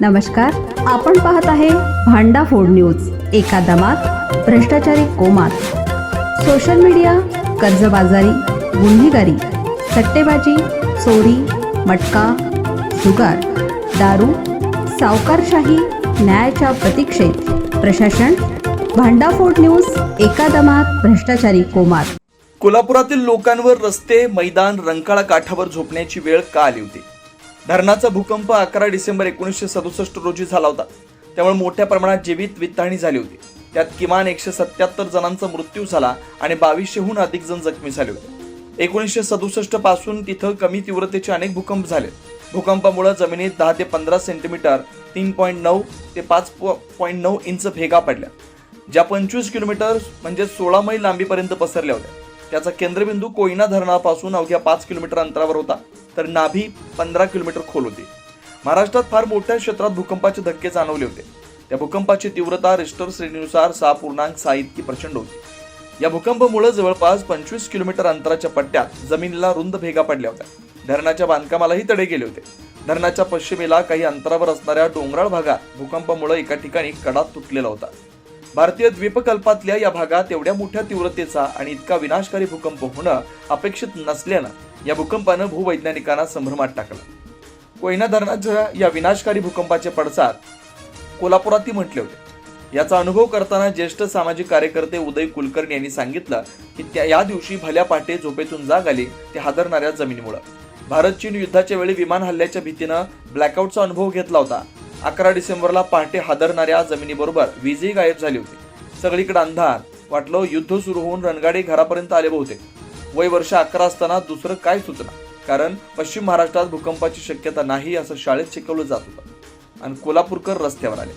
नमस्कार आपण पाहत आहे भांडा फोड न्यूज एका दमात भ्रष्टाचारी कोमात. सोशल मीडिया कर्जबाजारी गुन्हेगारी सट्टेबाजी चोरी मटका जुगार दारू सावकारशाही न्यायाच्या प्रतीक्षेत. प्रशासन भांडाफोड न्यूज एका दमात भ्रष्टाचारी कोमात. कोल्हापुरातील लोकांवर रस्ते मैदान रंकाळा काठावर झोपण्याची वेळ का आली होती? धरणाचा भूकंप अकरा डिसेंबर एकोणीसशे सदुसष्ट रोजी झाला होता. त्यामुळे मोठ्या प्रमाणात जीवित वित्तहानी झाली होती. त्यात किमान एकशे सत्याहत्तर जणांचा मृत्यू झाला आणि बावीसशेहून अधिक जण जखमी झाले होते. एकोणीसशे सदुसष्टपासून तिथं कमी तीव्रतेचे अनेक भूकंप झाले. भूकंपामुळे जमिनीत दहा ते पंधरा सेंटीमीटर तीन पॉईंट नऊ ते पाच पॉईंट नऊ इंच भेगा पडल्या ज्या पंचवीस किलोमीटर म्हणजे सोळा मैल लांबीपर्यंत पसरल्या होत्या. त्याचा केंद्रबिंदू कोयना धरणापासून अवघ्या पाच किलोमीटर अंतरावर होता तर नाभी पंधरा किलोमीटर खोल होती. महाराष्ट्रात फार मोठ्या क्षेत्रात भूकंपाचे धक्के जाणवले होते. त्या भूकंपाची तीव्रता रिस्टर श्रेणीनुसार सहा पूर्णांक सहा इतकी प्रचंड होती. या भूकंपामुळे जवळपास पंचवीस किलोमीटर अंतराच्या पट्ट्यात जमिनीला रुंद भेगा पडल्या होत्या. धरणाच्या बांधकामालाही तडे गेले होते. धरणाच्या पश्चिमेला काही अंतरावर असणाऱ्या डोंगराळ भागात भूकंपामुळे एका ठिकाणी कडा तुटलेला होता. भारतीय द्वीपकल्पातल्या या भागात एवढ्या मोठ्या तीव्रतेचा आणि इतका विनाशकारी भूकंप होणं अपेक्षित नसल्यानं या भूकंपानं भूवैज्ञानिकांना संभ्रमात टाकलं. कोयना धरणाच्या या विनाशकारी भूकंपाचे पडसाद कोल्हापुरातही म्हटले होते. याचा अनुभव करताना ज्येष्ठ सामाजिक कार्यकर्ते उदय कुलकर्णी यांनी सांगितलं की त्या या दिवशी भल्या पहाटे झोपेतून जाग आली ते हादरणाऱ्या जमिनीमुळं. भारत चीन युद्धाच्या वेळी विमान हल्ल्याच्या भीतीनं ब्लॅकआउटचा अनुभव घेतला होता. अकरा डिसेंबरला पहाटे हादरणाऱ्या जमिनीबरोबर वीजही गायब झाली होती. सगळीकडे अंधार. वाटलं युद्ध सुरू होऊन रणगाडे घरापर्यंत आले बहुतेक. वय वर्ष अकरा असताना दुसरं काय सुचना? कारण पश्चिम महाराष्ट्रात भूकंपाची शक्यता नाही असं शाळेत शिकवलं जात होतं. आणि कोल्हापूरकर रस्त्यावर आले.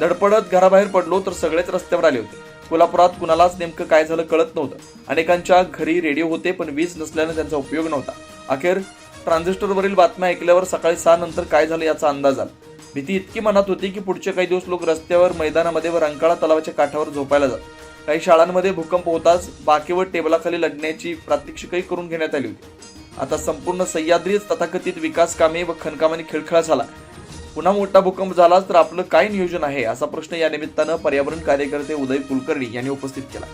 धडपडत घराबाहेर पडलो तर सगळेच रस्त्यावर आले होते. कोल्हापुरात कुणालाच नेमकं काय झालं कळत नव्हतं. अनेकांच्या घरी रेडिओ होते पण वीज नसल्यानं त्यांचा उपयोग नव्हता. अखेर ट्रान्झिस्टरवरील बातम्या ऐकल्यावर सकाळी सहा नंतर काय झालं याचा अंदाज आला. भीती इतकी मनात होती की पुढचे काही दिवस लोक रस्त्यावर मैदानामध्ये व रंकाळा तलावाच्या काठावर झोपायला जात काही शाळांमध्ये भूकंप होताच बाकीवर टेबलाखाली लढण्याची प्रात्यक्षिकही करून घेण्यात आली होती. आता संपूर्ण सह्याद्रीच तथाकथित विकास कामे व खनकामाने खिळखिळा झाला. पुन्हा मोठा भूकंप झालाच तर आपलं काय नियोजन आहे? असा प्रश्न या निमित्तानं पर्यावरण कार्यकर्ते उदय कुलकर्णी यांनी उपस्थित केला.